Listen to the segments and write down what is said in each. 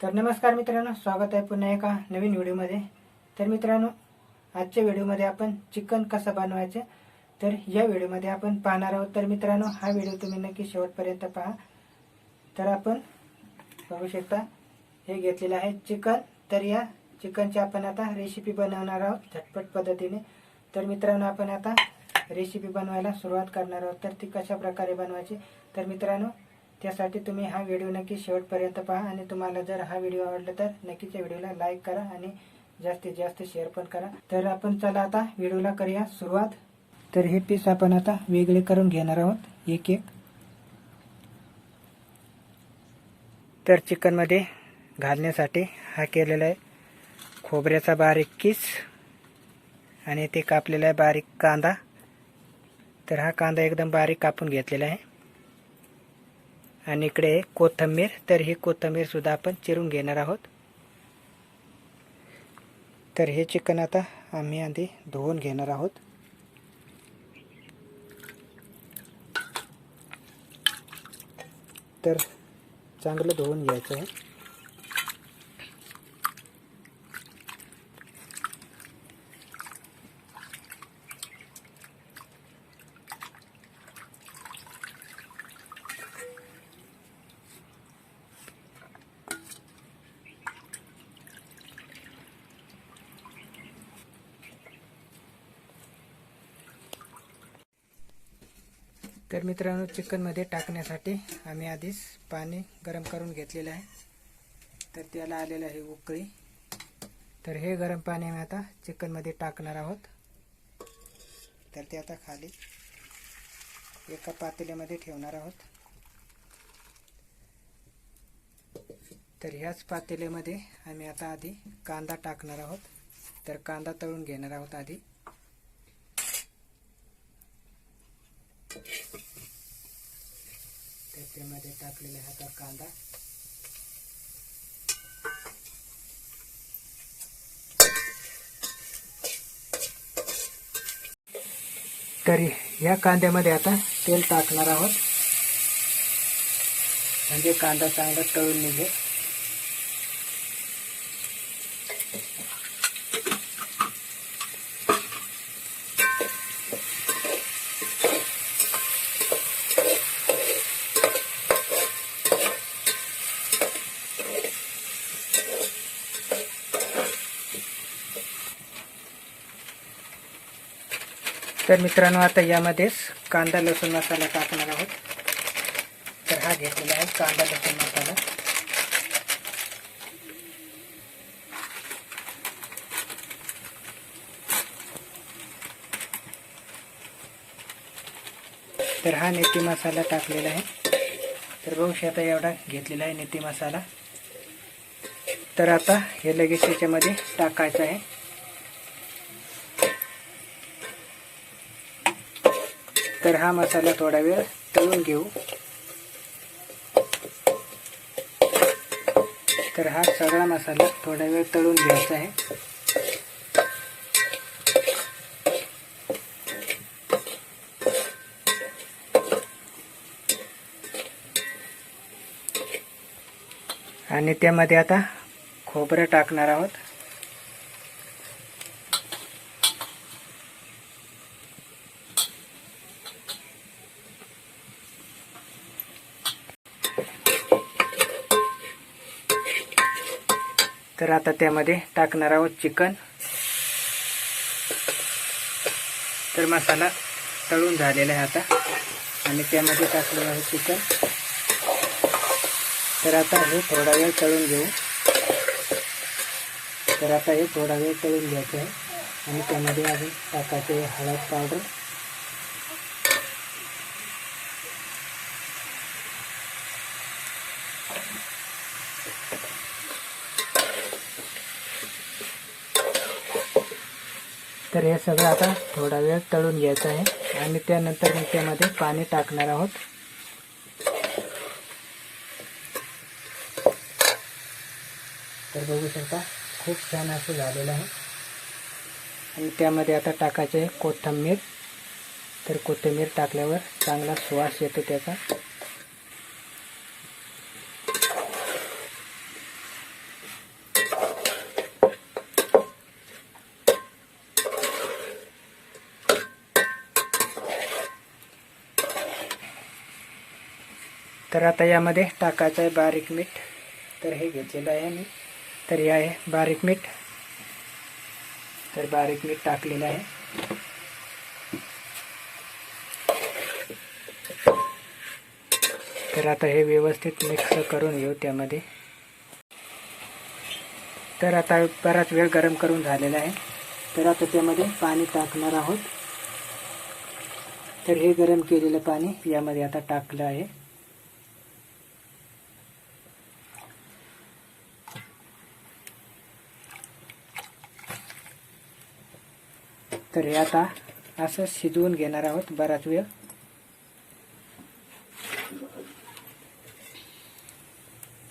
तर नमस्कार मित्रांनो स्वागत आहे पुन्हा एका नवीन व्हिडिओमध्ये. तर मित्रांनो आजच्या व्हिडिओमध्ये आपण चिकन कसं बनवायचे तर या व्हिडिओमध्ये आपण पाहणार आहोत. तर मित्रांनो हा व्हिडिओ तुम्ही नक्की शेवटपर्यंत पहा. तर आपण बघू शकता हे घेतलेलं आहे चिकन. तर या चिकनची आपण आता रेसिपी बनवणार आहोत झटपट पद्धतीने. तर मित्रांनो आपण आता रेसिपी बनवायला सुरुवात करणार आहोत. तर ती कशा प्रकारे बनवायची? तर मित्रांनो त्यासाठी तुम्ही हा व्हिडिओ नक्की शेवटपर्यंत पहा आणि तुम्हाला जर हा व्हिडिओ आवडला तर नक्कीच या व्हिडिओला लाईक करा आणि जास्तीत जास्त शेअर पण करा. तर आपण चला आता व्हिडिओला करूया सुरुवात. तर हे पीस आपण आता वेगळे करून घेणार आहोत. एक एक. तर चिकनमध्ये घालण्यासाठी हा केलेला आहे खोबऱ्याचा बारीक किस आणि ते कापलेला आहे बारीक कांदा. तर हा कांदा एकदम बारीक कापून घेतलेला आहे. आणि इकडे कोथंबीर तर ही कोथंबीर सुद्धा आपण चिरून घेणार आहोत. तर हे चिकन आता आम्ही आधी धुवून घेणार आहोत. तर चांगलं धुवून घ्यायचं आहे. तर मित्रांनो चिकनमध्ये टाकण्यासाठी आम्ही आधीच पाणी गरम करून घेतलेलं आहे. तर त्याला आलेलं आहे उकळी. तर हे गरम पाणी आम्ही आता चिकनमध्ये टाकणार आहोत. तर ते आता खाली एका पातेल्यामध्ये ठेवणार आहोत. तर ह्याच पातेल्यामध्ये आम्ही आता आधी कांदा टाकणार आहोत. तर कांदा तळून घेणार आहोत आधी. त्याच्यामध्ये टाकलेला आहे आता कांदा. तरी या कांद्यामध्ये आता तेल टाकणार आहोत. म्हणजे कांदा चांगला तळून निघेल. तर मित्रांनो आता यामध्येच कांदा लसूण मसाला टाकणार आहोत. तर हा घेतलेला आहे कांदा लसूण मसाला. तर हा नेती मसाला टाकलेला आहे. तर बघू शकता एवढा घेतलेला आहे नेती मसाला. तर आता हे लगेच याच्यामध्ये टाकायचं आहे. तर हा मसाला थोडा वेळ तळून घेऊ. तर हा सगळा मसाला थोडा वेळ तळून घ्यायचा आहे. आणि त्यामध्ये आता खोबरं टाकणार आहोत. तर आता त्यामध्ये टाकणार आहोत चिकन. तर मसाला तळून झालेला आहे आता. आणि त्यामध्ये टाकलेलं आहे चिकन. तर आता हे थोडा वेळ तळून घेऊ. तर आता हे थोडा वेळ तळून घ्यायचं आहे. आणि त्यामध्ये अजून टाकायचे हळद पावडर. तर हे सगळं आता थोडा वेळ तळून घ्यायचं आहे. आणि त्यानंतर मी त्यामध्ये पाणी टाकणार आहोत. तर बघू शकता खूप छान असं झालेलं आहे. आणि त्यामध्ये आता टाकायचं आहे कोथिंबीर. तर कोथिंबीर टाकल्यावर चांगला श्वास येतो त्याचा. तर आता यामध्ये टाकायचं आहे बारीक मीठ. तर हे घेतलेलं आहे मी. तर हे आहे बारीक मीठ. तर बारीक मीठ टाकलेलं आहे. तर आता हे व्यवस्थित मिक्स करून घेऊ त्यामध्ये. तर आता बराच वेळ गरम करून झालेला आहे. तर आता त्यामध्ये पाणी टाकणार आहोत. तर हे गरम केलेलं पाणी यामध्ये आता टाकलं आहे. तर हे आता असं शिजवून घेणार आहोत बराच वेळ.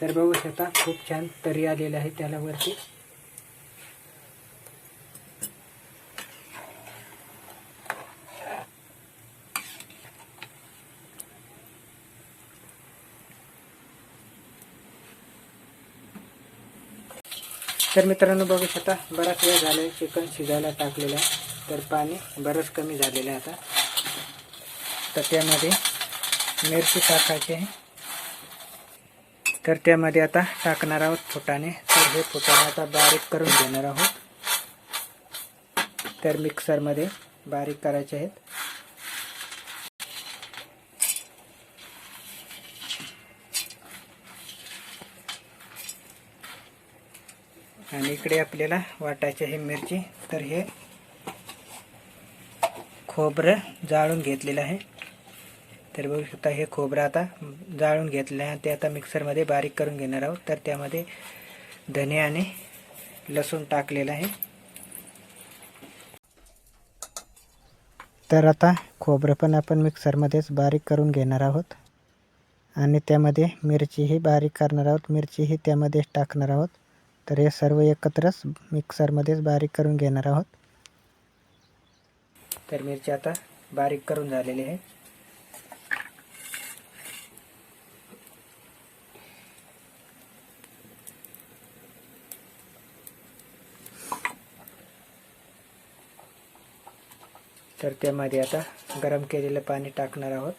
तर बघू शकता खूप छान तरी आलेले आहे त्याला वरती. तर मित्रांनो बघू शकता बराच वेळ झाला आहे चिकन शिजायला टाकलेलं आहे. तर पाणी बरंच कमी झालेलं आहे आता. तर त्यामध्ये मिरची टाकायची आहे. तर त्यामध्ये आता टाकणार आहोत फुटाने तर हे फुटाने आता बारीक करून घेणार आहोत. तर मिक्सरमध्ये बारीक करायचे आहेत. आणि इकडे आपल्याला वाटायचे हे मिरची. तर हे खोबरं जाळून घेतलेलं आहे. तर बघू शकता हे खोबरं आता जाळून घेतलेलं आहे. ते आता मिक्सरमध्ये बारीक करून घेणार आहोत. तर त्यामध्ये धने आणि लसूण टाकलेलं आहे. तर आता खोबरं पण आपण मिक्सरमध्येच बारीक करून घेणार आहोत. आणि त्यामध्ये मिरचीही बारीक करणार आहोत. मिरचीही त्यामध्येच टाकणार आहोत. तर हे सर्व एकत्रच मिक्सरमध्येच बारीक करून घेणार आहोत. तर मिरची आता बारीक करून झालेली आहे. तर त्यामध्ये आता गरम केलेलं पाणी टाकणार आहोत.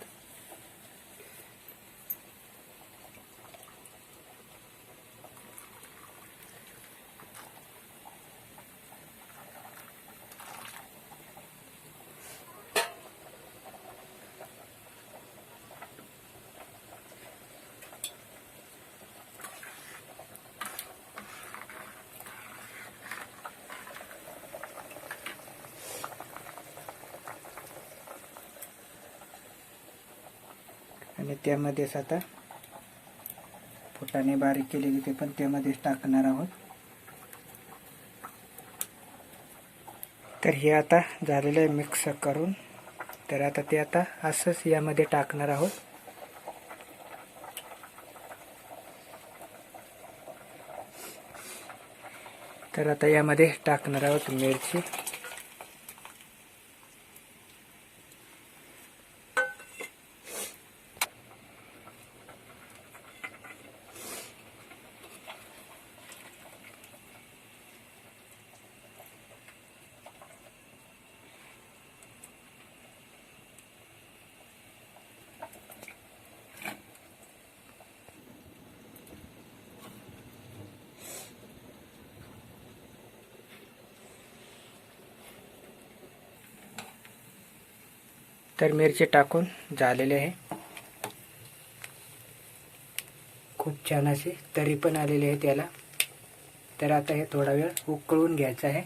आणि त्यामध्येच आता फुटाने बारीक केलेली ते पण त्यामध्येच टाकणार आहोत. तर हे आता झालेलं आहे मिक्स करून. तर आता ते आता असंच यामध्ये टाकणार आहोत. तर आता यामध्ये टाकणार आहोत मिरची. तर मिरची टाकून झालेले आहे. खूप छान अशी तरी पण आलेली आहे त्याला. तर आता हे थोडा वेळ उकळून घ्यायचं आहे.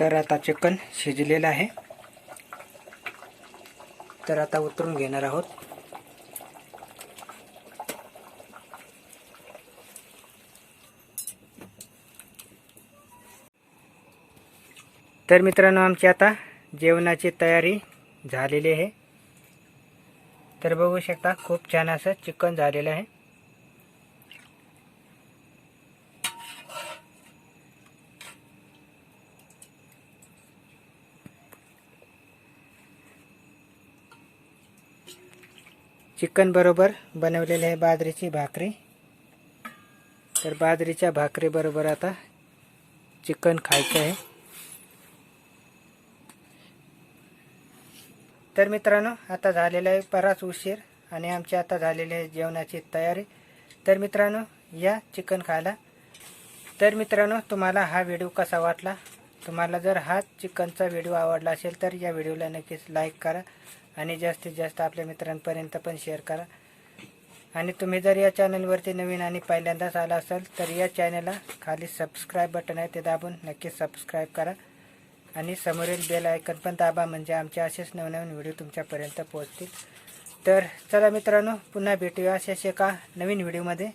तर आता चिकन शिजलेलं आहे. तर आता उतरून घेणार आहोत. तर मित्रांनो आमची आता जेवणाची तयारी झालेली आहे. तर बघू शकता खूप छान असं चिकन झालेलं आहे. चिकन बरोबर बनवलेली आहे बाजरीची भाकरी. तर बाजरीच्या भाकरीबरोबर आता चिकन खायचं आहे. तर मित्रांनो आता झालेला आहे बराच उशीर आणि आमची आता झालेली आहे जेवणाची तयारी. तर मित्रांनो या चिकन खायला. तर मित्रांनो तुम्हाला हा व्हिडिओ कसा वाटला? तुम्हाला जर हा चिकनचा व्हिडिओ आवडला असेल तर या व्हिडिओला नक्कीच लाईक करा. आणि जास्तीत जास्त आपल्या मित्रांपर्यंत पण शेअर करा. आणि तुम्ही जर या चॅनलवरती नवीन आणि पहिल्यांदाच आला असाल तर या चॅनलला खाली सबस्क्राईब बटन आहे ते दाबून नक्कीच सबस्क्राईब करा. आणि समोरील बेल आयकन पण दाबा म्हणजे आमचे असेच नवनवीन व्हिडिओ तुमच्यापर्यंत पोहोचतील. तर चला मित्रांनो पुन्हा भेटूया अशा एका नवीन व्हिडिओमध्ये